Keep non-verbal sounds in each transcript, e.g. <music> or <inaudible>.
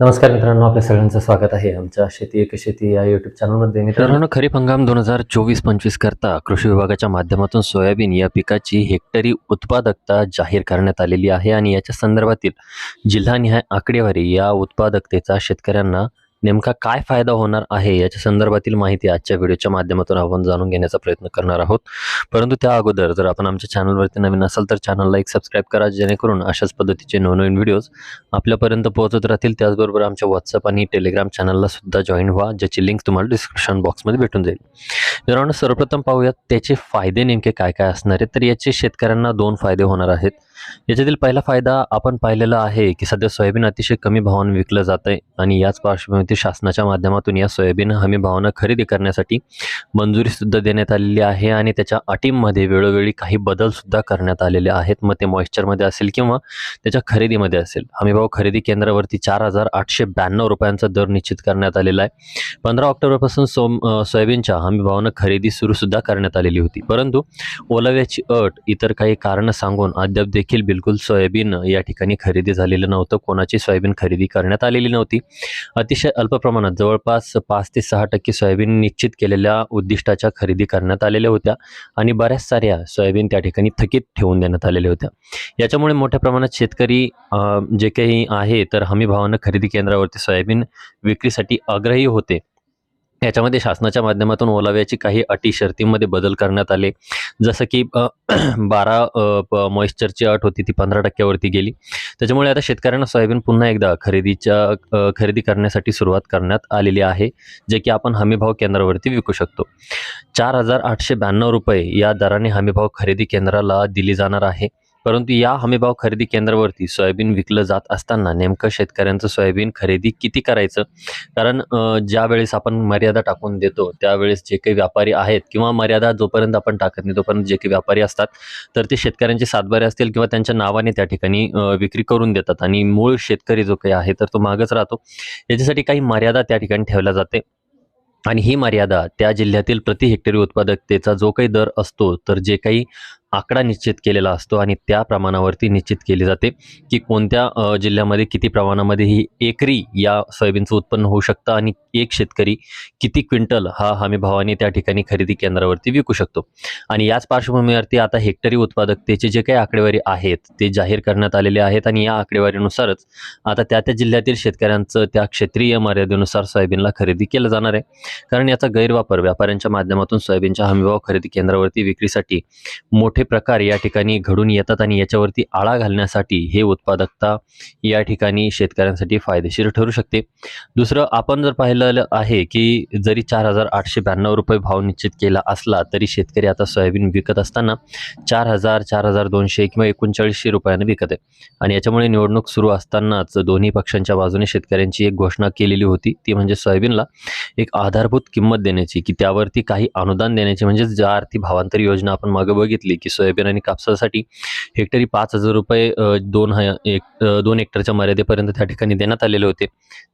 नमस्कार मित्रांनो आपल्या सगळ्यांचं स्वागत आहे आमच्या शेती एक शेती या युट्यूब चॅनलमध्ये मित्रांनो खरीप हंगाम दोन हजार चोवीस पंचवीस करता कृषी विभागाच्या माध्यमातून सोयाबीन या पिकाची हेक्टरी उत्पादकता जाहीर करण्यात आलेली आहे आणि याच्या संदर्भातील जिल्हानिहाय आकडेवारी या उत्पादकतेचा शेतकऱ्यांना नेमका काय फायदा होणार आहे याच्या संदर्भातील माहिती आजच्या व्हिडिओच्या माध्यमातून आपण जाणून घेण्याचा प्रयत्न करणार आहोत. परंतु त्या अगोदर जर आपण आमच्या चॅनलवरती नवीन असाल तर चॅनलला एक सबस्क्राईब करा जेणेकरून अशाच पद्धतीचे नवनवीन व्हिडिओज आपल्यापर्यंत पोहोचत राहतील. त्याचबरोबर आमच्या व्हॉट्सअप आणि टेलिग्राम चॅनलला सुद्धा जॉईन व्हा ज्याची लिंक तुम्हाला डिस्क्रिप्शन बॉक्समध्ये भेटून जाईल. मित्रांनो सर्वप्रथम पाहूयात त्याचे फायदे नेमके काय काय असणार आहेत? तर याचे शेतकऱ्यांना दोन फायदे होणार आहेत. याच्यातील पहिला फायदा आपण पाहिलेला आहे की सध्या सोयाबीन अतिशय कमी भावाने विकलं जात आहे आणि याच पार्श्वभूमीवर शासनाच्या माध्यमातून या सोयाबीन हमी भावानं खरेदी करण्यासाठी मंजुरीसुद्धा देण्यात आलेली आहे आणि त्याच्या अटींमध्ये वेळोवेळी काही बदलसुद्धा करण्यात आलेले आहेत. मग ते मॉइश्चरमध्ये असेल किंवा त्याच्या खरेदीमध्ये असेल. हमीभाव खरेदी केंद्रावरती चार हजार आठशे ब्याण्णव रुपयांचा दर निश्चित करण्यात आलेला आहे. पंधरा ऑक्टोबरपासून सोम सोयाबीनच्या हमीभावानं खरेदी सुरूसुद्धा करण्यात आलेली होती. परंतु ओलाव्याची अट इतर काही कारणं सांगून अद्याप देखील बिलकुल सोयाबीन या ठिकाणी खरेदी झालेलं नव्हतं. कोणाची सोयाबीन खरेदी करण्यात आलेली नव्हती. अतिशय अल्प प्रमाणात जवळपास पाच ते सहा टक्के सोयाबीन निश्चित केलेल्या उद्दिष्टाच्या खरेदी करण्यात आलेल्या होत्या आणि बऱ्याच साऱ्या सोयाबीन त्या ठिकाणी थकीत ठेवून देण्यात आलेल्या होत्या. याच्यामुळे मोठ्या प्रमाणात शेतकरी जे काही आहे तर हमी भावानं खरेदी केंद्रावरती सोयाबीन विक्रीसाठी आग्रही होते. याच्यामध्ये शासनाच्या माध्यमातून ओलाव्याची काही अटी शर्तींमध्ये बदल करण्यात आले. जसं की <clears throat> बारा मॉइश्चरची अट होती ती पंधरा टक्क्यावरती गेली. त्याच्यामुळे आता शेतकऱ्यांना सोयाबीन पुन्हा एकदा खरेदीच्या खरेदी करण्यासाठी सुरुवात करण्यात आलेली आहे जे की आपण हमीभाव केंद्रावरती विकू शकतो. चार हजार आठशे ब्याण्णव रुपये या दराने हमीभाव खरेदी केंद्राला दिली जाणार आहे. परंतु या हमीभाव खरेदी केंद्रावरती सोयाबीन विकलं जात असताना नेमकं शेतकऱ्यांचं सोयाबीन खरेदी किती करायचं? कारण ज्यावेळेस ज्या वेळेस आपण मर्यादा टाकून देतो त्यावेळेस जे काही व्यापारी आहेत किंवा मर्यादा जोपर्यंत आपण टाकत नाही तोपर्यंत जे काही व्यापारी असतात तर ते शेतकऱ्यांचे सातबारे असतील किंवा त्यांच्या नावाने त्या ठिकाणी विक्री करून देतात. आणि मूळ शेतकरी जो काही आहे तर तो मागच राहतो. याच्यासाठी काही मर्यादा त्या ठिकाणी ठेवल्या जाते. आणि ही मर्यादा त्या जिल्ह्यातील प्रति हेक्टरी उत्पादकतेचा जो काही दर असतो तर जे काही आकडा निश्चित केलेला असतो आणि त्या प्रमाणावरती निश्चित केली जाते की कोणत्या जिल्ह्यामध्ये किती प्रमाणामध्ये ही एकरी या सोयाबीनचं उत्पन्न होऊ शकतं आणि एक शेतकरी किती क्विंटल हा हमी भावाने त्या ठिकाणी खरेदी केंद्रावरती विकू शकतो. आणि याच पार्श्वभूमीवरती आता हेक्टरी उत्पादकतेचे जे काही आकडेवारी आहेत ते जाहीर करण्यात आलेले आहेत आणि या आकडेवारीनुसारच आता त्या त्या जिल्ह्यातील शेतकऱ्यांचं त्या क्षेत्रीय मर्यादेनुसार सोयाबीनला खरेदी केलं जाणार आहे. कारण याचा गैरवापर व्यापाऱ्यांच्या माध्यमातून सोयाबीनच्या हमीभाव खरेदी केंद्रावरती विक्रीसाठी मोठे प्रकार या ठिकाणी घडून येतात आणि याच्यावरती आळा घालण्यासाठी हे उत्पादकता या ठिकाणी शेतकऱ्यांसाठी फायदेशीर ठरू शकते. दुसरं आपण जर पाहिलं आहे की जरी चार हजार आठशे ब्याण्णव रुपये भाव निश्चित केला असला तरी शेतकरी आता सोयाबीन विकत असताना चार हजार चार हजार दोनशे किंवा एकोणचाळीसशे रुपयाने विकत आहे. आणि याच्यामुळे निवडणूक सुरू असतानाच दोन्ही पक्षांच्या बाजूने शेतकऱ्यांची एक घोषणा केलेली होती. ती म्हणजे सोयाबीनला एक आधारभूत किंमत देण्याची की त्यावरती काही अनुदान देण्याची म्हणजे ज्या आर्थिक भावांतर योजना आपण मागे बघितली की सोयाबीन आणि कापसासाठी हेक्टरी पाच हजार रुपये दोन ह एक दोन हेक्टरच्या मर्यादेपर्यंत त्या ठिकाणी देण्यात आलेले होते.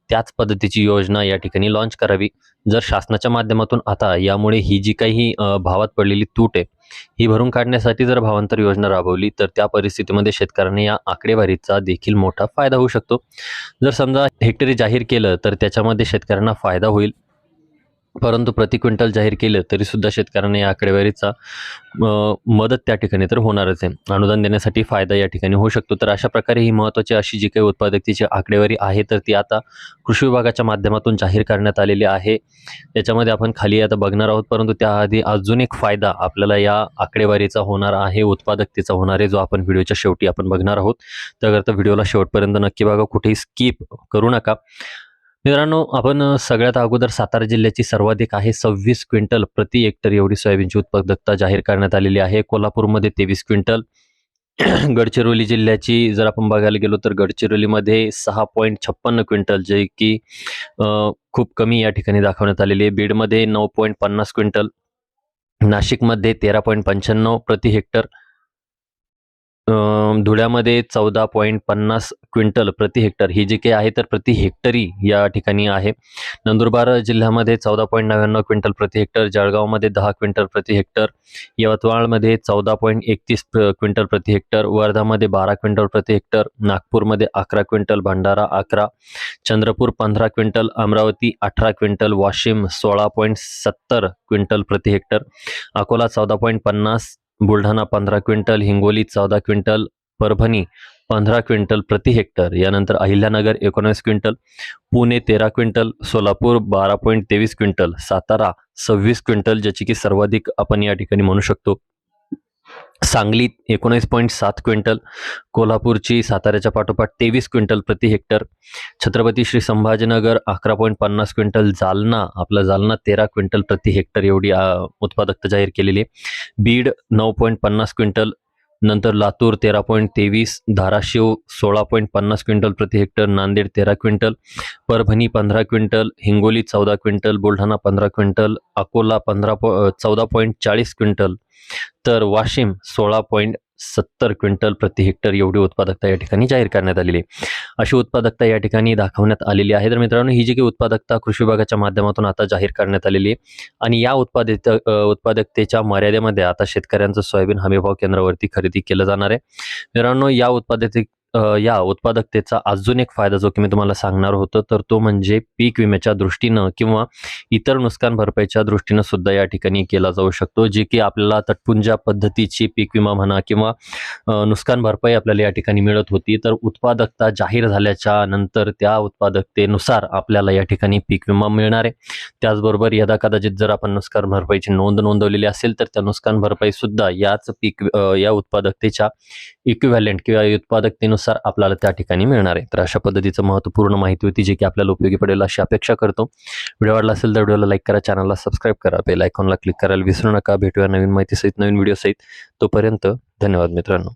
त्याच पद्धतीची योजना या ठिकाणी लॉन्च करावी. जर शासनाच्या माध्यमातून आता यामुळे ही जी काही भावात पडलेली तूट आहे ही भरून काढण्यासाठी जर भावांतर योजना राबवली तर त्या परिस्थितीमध्ये शेतकऱ्यांनी या आकडेवारीचा देखील मोठा फायदा होऊ शकतो. जर समजा हेक्टरी जाहीर केलं तर त्याच्यामध्ये शेतकऱ्यांना फायदा होईल. परंतु प्रति क्विंटल जाहीर केलं तरीसुद्धा शेतकऱ्यांना या आकडेवारीचा मदत त्या ठिकाणी तर होणारच आहे. अनुदान देण्यासाठी फायदा या ठिकाणी होऊ शकतो. तर अशा प्रकारे ही महत्त्वाची अशी जी काही उत्पादकतेची आकडेवारी आहे तर ती आता कृषी विभागाच्या माध्यमातून जाहीर करण्यात आलेली आहे. याच्यामध्ये आपण खाली आता बघणार आहोत परंतु त्याआधी अजून एक फायदा आपल्याला या आकडेवारीचा होणार आहे उत्पादकतेचा होणार आहे जो आपण व्हिडिओच्या शेवटी आपण बघणार आहोत. त्याकरता व्हिडिओला शेवटपर्यंत नक्की बघा कुठेही स्किप करू नका. मित्रांनो आपण सगळ्यात अगोदर सातारा जिल्ह्याची सर्वाधिक आहे सव्वीस क्विंटल प्रति हेक्टर एवढी सोयाबीनची उत्पादकता जाहीर करण्यात आलेली आहे. कोल्हापूरमध्ये तेवीस क्विंटल. <clears throat> गडचिरोली जिल्ह्याची जर आपण बघायला गेलो तर गडचिरोलीमध्ये सहा पॉईंट छप्पन्न क्विंटल जे की खूप कमी या ठिकाणी दाखवण्यात आलेली आहे. बीडमध्ये नऊ पॉईंट पन्नास क्विंटल. नाशिकमध्ये तेरा पॉईंट पंच्याण्णव प्रति हेक्टर. धुळ्यामध्ये चौदा पॉईंट पन्नास क्विंटल प्रति हेक्टर. ही जी काही आहे तर प्रति हेक्टरी या ठिकाणी आहे. नंदुरबार जिल्ह्यामध्ये चौदा पॉईंट नव्याण्णव क्विंटल प्रति हेक्टर जळगावमध्ये दहा क्विंटल प्रति हेक्टर यवतमाळमध्ये चौदा पॉईंट एकतीस क्विंटल प्रति हेक्टर वर्धामध्ये बारा क्विंटल प्रति हेक्टर नागपूरमध्ये अकरा क्विंटल भंडारा अकरा चंद्रपूर पंधरा क्विंटल अमरावती अठरा क्विंटल वाशिम सोळा पॉईंट सत्तर क्विंटल प्रति हेक्टर अकोला चौदा पॉईंट पन्नास बुलढाणा पंधरा क्विंटल हिंगोली चौदा क्विंटल परभणी पंधरा क्विंटल प्रति हेक्टर यानंतर अहिल्यानगर एकोणीस क्विंटल पुणे तेरा क्विंटल सोलापूर बारा पॉईंट तेवीस क्विंटल सातारा सव्वीस क्विंटल ज्याची की सर्वाधिक आपण या ठिकाणी म्हणू शकतो. सांगलीत एकोणीस पॉईंट सात क्विंटल कोल्हापूरची साताऱ्याच्या पाठोपाठ तेवीस क्विंटल प्रति हेक्टर छत्रपती श्री संभाजीनगर अकरा पॉईंट पन्नास क्विंटल जालना आपला जालना तेरा क्विंटल प्रति हेक्टर एवढी उत्पादकता जाहीर केलेली आहे. बीड नऊ पॉईंट पन्नास क्विंटल नंतर लातूर तेरा पॉईंट तेवीस धाराशिव सोळा पॉईंट पन्नास क्विंटल प्रति हेक्टर नांदेड तेरा क्विंटल परभणी पंधरा क्विंटल हिंगोली चौदा क्विंटल बुलढाणा पंधरा क्विंटल अकोला पंधरा पॉ चौदा पॉईंट चाळीस क्विंटल तर वाशिम सोळा पॉईंट सत्तर क्विंटल प्रति हेक्टर एवढी उत्पादकता या ठिकाणी जाहीर करण्यात आलेली आहे. अशी उत्पादकता या ठिकाणी दाखवण्यात आलेली आहे. तर मित्रांनो ही जी काही उत्पादकता कृषी विभागाच्या माध्यमातून आता जाहीर करण्यात आलेली आहे आणि या उत्पादित उत्पादकतेच्या मर्यादेमध्ये आता शेतकऱ्यांचं सोयाबीन हमीभाव केंद्रावरती खरेदी केलं जाणार आहे. मित्रांनो या उत्पादक या उत्पादकतेचा अजून एक फायदा जो की मी तुम्हाला सांगणार होतो तर तो म्हणजे पीक विम्याच्या दृष्टीनं किंवा इतर नुकसान भरपाईच्या दृष्टीनं सुद्धा या ठिकाणी केला जाऊ शकतो. जे की आपल्याला तटपुंजा पद्धतीची पीक विमा म्हणा किंवा नुकसान भरपाई आपल्याला या ठिकाणी मिळत होती. तर उत्पादकता जाहीर झाल्याच्यानंतर त्या उत्पादकतेनुसार आपल्याला या ठिकाणी पीक विमा मिळणार. आहे त्याचबरोबर यदा कदाचित जर आपण नुकसान भरपाईची नोंद नोंदवलेली असेल तर त्या नुकसान भरपाई सुद्धा याच पीक या उत्पादकतेच्या इक्विव्हॅलेंट किंवा युत्पादकतेनुसार आपल्याला त्या ठिकाणी मिळणार आहे. तर अशा पद्धतीचं महत्त्वपूर्ण माहिती होती जी की आपल्याला उपयोगी पडेल अशी अपेक्षा करतो. व्हिडिओ आवडला असेल तर व्हिडिओला लाईक करा चॅनलला सबस्क्राईब करा बेल आयकॉनला क्लिक करायला विसरू नका. भेटूया नवीन माहितीसहित नवीन व्हिडिओसहित तोपर्यंत धन्यवाद मित्रांनो.